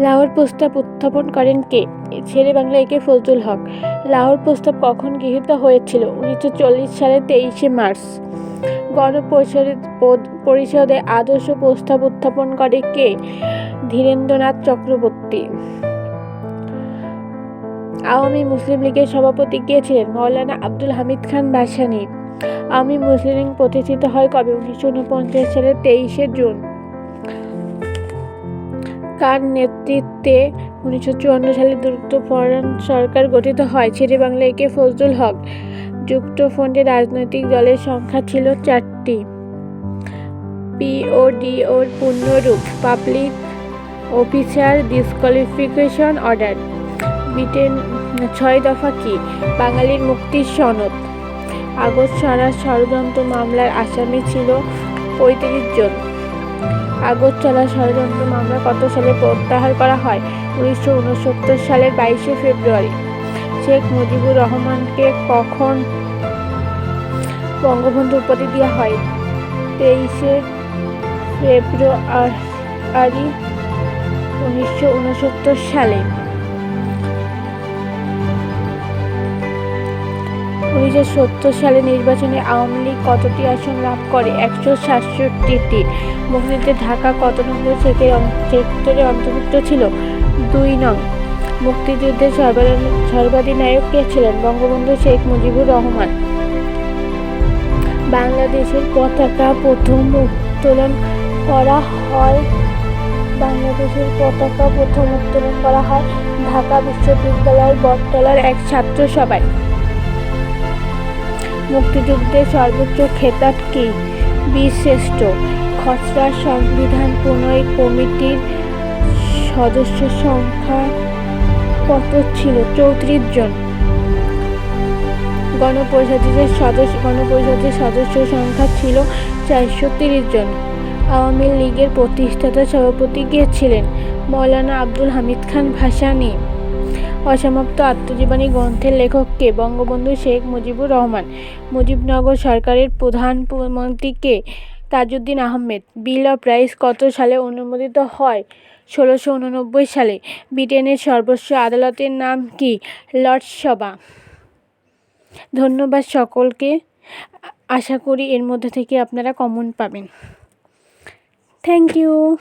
লাহোর প্রস্তাব উত্থাপন করেন কে? শেরে বাংলা একে ফজলুল হক। লাহোর প্রস্তাব কখন গৃহীত হয়েছিল? উনিশশো চল্লিশ সালের তেইশে মার্চ। গণপরিষদের পরিষদে আদর্শ প্রস্তাব উত্থাপন করে কে? ধীরেন্দ্রনাথ চক্রবর্তী। আওয়ামী মুসলিম লীগের সভাপতি কে ছিলেন? মৌলানা আব্দুল হামিদ খান ভাসানী আওয়ামী মুসলিম লীগ প্রতিষ্ঠিত হয় কবে? উনিশশো উনপঞ্চাশ সালের তেইশে জুন। কার নেতৃত্বে উনিশশো চুয়ান্ন সালে যুক্তফ্রন্ট সরকার গঠিত হয়? ছেড়ে বাংলা একে ফজলুল হক। যুক্তফ্রন্টে রাজনৈতিক দলের সংখ্যা ছিল চারটি। পিওডিওর পূর্ণরূপ। Public officer disqualification order. Britain ছয় দফা কি? বাঙালির মুক্তির সনদ। আগস্ট সরাস ষড়যন্ত্র মামলার আসামি ছিল পঁয়ত্রিশ জন। আগস্ট চলা ষড়যন্ত্র মামলা কত সালে প্রত্যাহার করা হয়? উনিশশো উনসত্তর সালের বাইশে ফেব্রুয়ারি। শেখ মুজিবুর রহমানকে কখন বঙ্গবন্ধু উপাধি দেওয়া হয়? তেইশে ফেব্রুয়ারি উনিশশো উনসত্তর সালে। উনিশশো সত্তর সালে নির্বাচনে আওয়ামী লীগ কতটি আসন লাভ করে? একশো সাতষট্টিটি। মুক্তিযুদ্ধে ঢাকা কত নম্বর সেক্টরে সেক্টরে অন্তর্ভুক্ত ছিল? দুই নং। মুক্তিযুদ্ধের সর্বাধি- সর্বাধিনায়ক কে ছিলেন? বঙ্গবন্ধু শেখ মুজিবুর রহমান। বাংলাদেশের পতাকা প্রথম উত্তোলন করা হয় বাংলাদেশের পতাকা প্রথম উত্তোলন করা হয় ঢাকা বিশ্ববিদ্যালয়ের বটতলার এক ছাত্র সভায় মুক্তিযুদ্ধের সর্বোচ্চ খেতাব কি? বীরশ্রেষ্ঠ খসড়া সংবিধান প্রণয় কমিটির সদস্য সংখ্যা কত ছিল? চৌত্রিশ জন। গণপরিষদের সদস্য গণপরিষদের সদস্য সংখ্যা ছিল চারশো তিরিশ জন। আওয়ামী লীগের প্রতিষ্ঠাতা সভাপতি কে ছিলেন? মৌলানা আব্দুল হামিদ খান ভাসানী। অসমাপ্ত আত্মজীবনী গ্রন্থের লেখককে বঙ্গবন্ধু শেখ মুজিবুর রহমান। মুজিবনগর সরকারের প্রধানমন্ত্রী কে? Tajuddin Ahmed. Bill of rights কত সালে অনুমোদিত হয়? ষোলোশো উননব্বই সালে। ব্রিটেনের সর্বোচ্চ আদালতের নাম কি? লর্ডস সভা। ধন্যবাদ সকলকে। আশা করি এর মধ্যে থেকে আপনারা কমন পাবেন। Thank you.